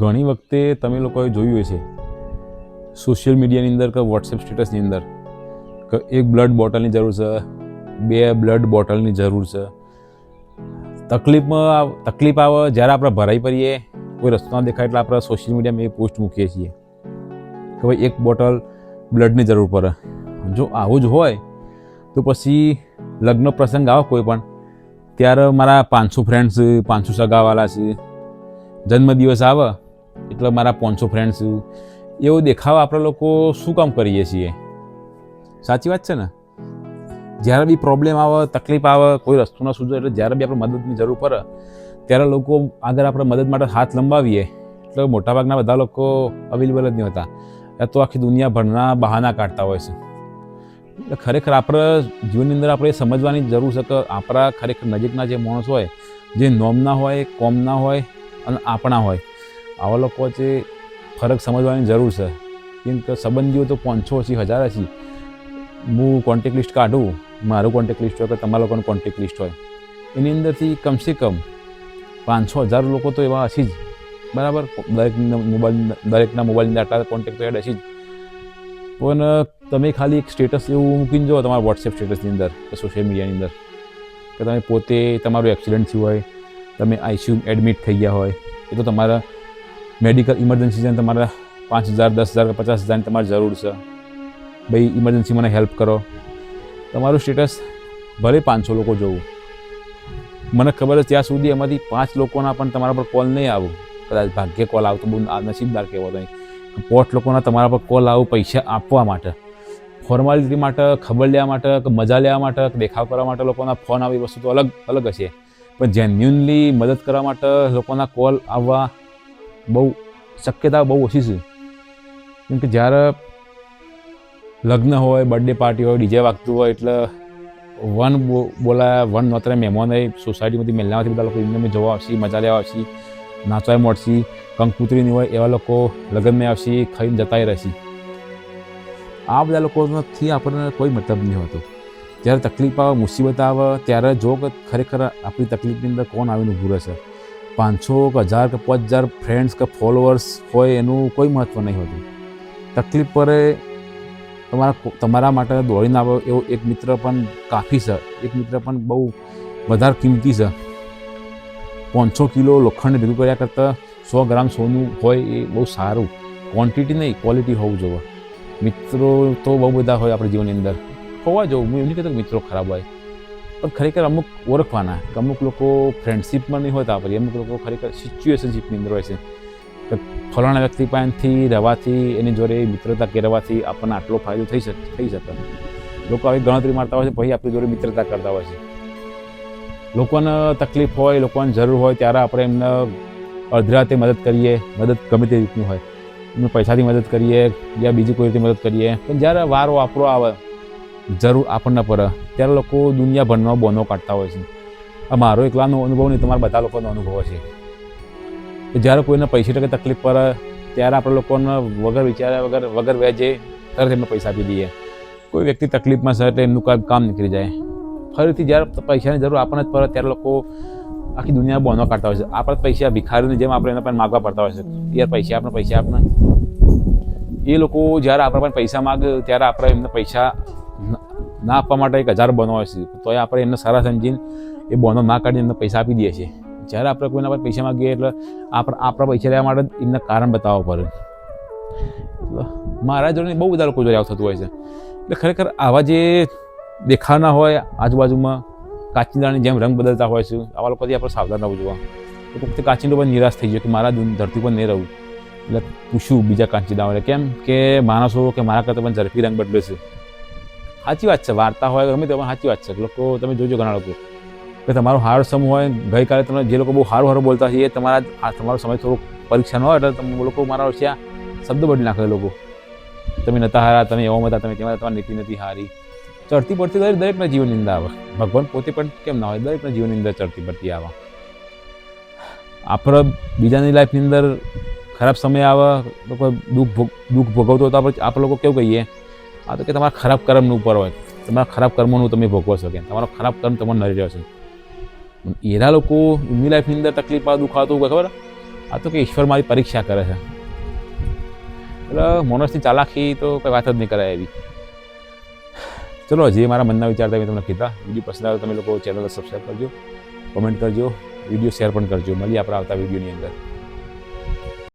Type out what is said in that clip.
ઘણી વખતે તમે લોકોએ જોયું હશે સોશિયલ મીડિયાની અંદર કે વોટ્સએપ સ્ટેટસની અંદર, કે એક બ્લડ બોટલની જરૂર છે, બે બ્લડ બોટલની જરૂર છે. તકલીફમાં, તકલીફ આવે જ્યારે આપણે ભરાઈ પડીએ, કોઈ રસ્તો ના દેખાય એટલે આપણે સોશિયલ મીડિયામાં એ પોસ્ટ મૂકીએ છીએ કે ભાઈ એક બોટલ બ્લડની જરૂર પડે. જો આવું જ હોય, તો પછી લગ્ન પ્રસંગ આવે કોઈ પણ, ત્યારે મારા પાંચસો ફ્રેન્ડ્સ પાંચસો સગાવાલા છે જન્મદિવસ આવે, એટલે મારા પાંચસો ફ્રેન્ડ્સ એવો દેખાવ આપણે લોકો શું કામ કરીએ છીએ? સાચી વાત છે ને? જ્યારે બી પ્રોબ્લેમ આવે, તકલીફ આવે, કોઈ રસ્તો ના સૂઝે એટલે જ્યારે બી આપણે મદદની જરૂર પડે, ત્યારે લોકો આગળ આપણે મદદ માટે હાથ લંબાવીએ. એટલે મોટાભાગના બધા લોકો અવેલેબલ જ નહીં હોતા. તો આખી દુનિયાભરના બહાના કાઢતા હોય છે. એટલે ખરેખર આપણે જીવનની અંદર આપણે સમજવાની જરૂર છે કે આપણા ખરેખર નજીકના જે માણસ હોય, જે નોમના હોય, કોમના હોય અને આપણા હોય. આવા લોકો વચ્ચે ફરક સમજવાની જરૂર છે. કેમ કે સંબંધીઓ તો પાંચસો હશે હજાર છે. હું કોન્ટેક લિસ્ટ કાઢું, મારું કોન્ટેક લિસ્ટ હોય કે તમારા લોકોનું કોન્ટેક લિસ્ટ હોય. એની અંદરથી કમસે કમ પાંચસો હજાર લોકો તો એવા હશે જ. બરાબર? દરેક મોબાઈલ દરેકના મોબાઈલની આટલા કોન્ટેક તો એડ હશે જ. પણ, તમે ખાલી એક સ્ટેટસ એવું મૂકીને જુઓ તમારા વોટ્સએપ સ્ટેટસની અંદર કે સોશિયલ મીડિયાની અંદર, કે તમે પોતે તમારું એક્સિડન્ટ થયું હોય તમે આઈસીયુ એડમિટ થઈ ગયા હોય, એ તો તમારા મેડિકલ ઇમરજન્સી છે તમારા પાંચ હજાર, દસ હજાર કે પચાસ હજારની તમારે જરૂર છે. ભાઈ, ઇમરજન્સી મને હેલ્પ કરો. તમારું સ્ટેટસ ભલે પાંચસો લોકો જોવું. મને ખબર છે ત્યાં સુધી એમાંથી પાંચ લોકોના પણ તમારા પર કોલ નહીં આવું. કદાચ ભાગ્ય કોલ આવતો, બહુ નસીબદાર કહેવો નહીં પોટ લોકોના તમારા પર કોલ આવું પૈસા આપવા માટે. ફોર્માલિટી માટે, ખબર લેવા માટે, કે મજા લેવા માટે, કે દેખાવ કરવા માટે લોકોના ફોન આવી વસ્તુ તો અલગ અલગ હશે. પણ જેન્યુનલી મદદ કરવા માટે લોકોના કોલ આવવા બહુ શક્યતા બહુ ઓછી છે. કેમ કે જ્યારે લગ્ન હોય બર્થડે પાર્ટી હોય ડીજે વાગતું હોય એટલે વન બોલાયા વન નોતરે મહેમાન સોસાયટીમાંથી મહેલામાંથી બધા લોકો એમને જોવા આવશે, મજા લેવા આવશે, નાચવા મળશે કંકુતરીની હોય એવા લોકો લગ્નમાં આવશે, ખાઈને જતાય રહેશે. આ બધા લોકોથી આપણને કોઈ મતલબ નહીં હોતો. જ્યારે તકલીફ આવે, મુસીબત આવે, ત્યારે જો કે ખરેખર આપણી તકલીફની અંદર કોણ આવીને ઊભું રહેશે? પાંચસો કે હજાર કે પાંચ હજાર ફ્રેન્ડ્સ કે ફોલોઅર્સ હોય એનું કોઈ મહત્ત્વ નહીં હોતું. તકલીફ પર, તમારા તમારા માટે દોડીને આવે એવો એક મિત્ર પણ કાફી છે. એક મિત્ર પણ બહુ વધારે કિંમતી છે. પાંચસો કિલો લોખંડ ભેગું કર્યા કરતાં સો ગ્રામ સોનું હોય એ બહુ સારું. ક્વોન્ટિટી નહીં ક્વોલિટી હોવું જોઈએ. મિત્રો તો બહુ બધા હોય આપણા જીવનની અંદર. હોવા જવું, હું એમ નહીં મિત્રો ખરાબ હોય. પણ ખરેખર અમુક ઓળખવાના, કે અમુક લોકો ફ્રેન્ડશીપમાં નહીં હોતા પછી અમુક લોકો ખરેખર સિચ્યુએશનશીપની અંદર હોય છે. કે ફલાણા વ્યક્તિ પાસેથી રહેવાથી, એની જોડે મિત્રતા કેળવવાથી આપણને આટલો ફાયદો થઈ શકે થઈ શકે. લોકો આવી ગણતરી મારતા હોય છે, પછી આપણી જોડે મિત્રતા કરતા હોય છે. લોકોને તકલીફ હોય, લોકોને જરૂર હોય, ત્યારે આપણે એમને અડધરાતે મદદ કરીએ, મદદ ગમે તે રીતની હોય. એમને પૈસાથી મદદ કરીએ, યા બીજી કોઈ રીતે મદદ કરીએ. પણ જ્યારે વારો આપણો આવે જરૂર આપણને પડે. ત્યારે લોકો દુનિયાભરમાં બોનો કાઢતા હોય છે. આ મારો એકલાનો અનુભવ નહીં, તમારા બધા લોકોનો અનુભવ છે. કે જ્યારે કોઈને પૈસા ટકે તકલીફ પડે, ત્યારે આપણે લોકોને વગર વિચાર્યા વગર વગર વ્યાજે તરત એમને પૈસા આપી દઈએ. કોઈ વ્યક્તિ તકલીફમાં છે એટલે એમનું કામ કામ નીકળી જાય. ફરીથી જ્યારે પૈસાની જરૂર આપણને જ પડે, ત્યારે લોકો આખી દુનિયા બોનો કાઢતા હોય છે. આપણે પૈસા ભિખારીની જેમ આપણે એના પણ માગવા પડતા હોય છે. યાર પૈસા આપણે પૈસા આપણે એ લોકો જ્યારે આપણા પણ પૈસા માગે, ત્યારે આપણે એમને પૈસા ન- આપવા માટે એક હજાર બોનો હોય છે તો એ આપણે એમને સારા સમજીને એ બોનો ના કાઢીને એમને પૈસા આપી દઈએ છીએ. જ્યારે આપણે કોઈના પર પૈસા માગીએ એટલે આપણે આપણા પૈસા લેવા માટે એમને કારણ બતાવવા પડે. મારા જોડે બહુ બધા લોકો જોડે થતું હોય છે. એટલે ખરેખર આવા જે દેખાના હોય, આજુબાજુમાં કાચિંદાની જેમ રંગ બદલતા હોય છે, આવા લોકોથી આપણે સાવધાન રહેવું જોઈએ. એક વખતે કાચીનો પણ નિરાશ થઈ ગયો કે મારા ધરતી પર નહીં રહું. એટલે પૂછ્યું બીજા કાચિંદાઓને કેમ કે માણસો કે મારા કરતાં પણ ઝડપી રંગ બદલે છે. સાચી વાત છે, વાર્તા હોય ગમે તે સાચી વાત છે. લોકો, તમે જોજો ઘણા લોકો. કે તમારો હારો સમૂહ હોય, ગઈકાલે તમે જે લોકો બહુ સારું સારું બોલતા હોય એ તમારા તમારો સમય થોડો પરીક્ષાનો હોય, એટલે તમે લોકો મારા વર્ષે આ શબ્દ બદલી નાખે લોકો. તમે નતા હારા, તમે એવા હતા તમે તેમાં તમારી નીતિ નથી હારી. ચડતી પડતી દરેક દરેકના જીવનની અંદર આવે. ભગવાન પોતે પણ કેમ ના હોય? દરેકના જીવનની અંદર ચડતી પડતી આવે. આપણે બીજાની લાઈફની અંદર ખરાબ સમય આવે લોકો દુઃખ દુઃખ ભોગવતો તો આપણે આપણે લોકો કેવું કહીએ? આ તો કે તમારા ખરાબ કર્મનું ઉપર હોય. તમારા ખરાબ કર્મોનું તમે ભોગવો છો તમારો ખરાબ કર્મ તમને નરી રહ્યો છે. એના લોકો એમની લાઈફની અંદર તકલીફ દુખાતું દુઃખ હોય, ખબર? આ તો કે ઈશ્વર મારી પરીક્ષા કરે છે. એટલે મોનસની ચાલાકી તો કંઈ વાત જ નહીં કરાય એવી. ચલો, જે મારા મનના વિચાર મેં તમને કીધા. વીડિયો પસંદ આવે તમે લોકો ચેનલ સબસ્ક્રાઈબ કરજો કોમેન્ટ કરજો, વીડિયો શેર પણ કરજો. મળીએ આપણે આવતા વિડીયોની અંદર.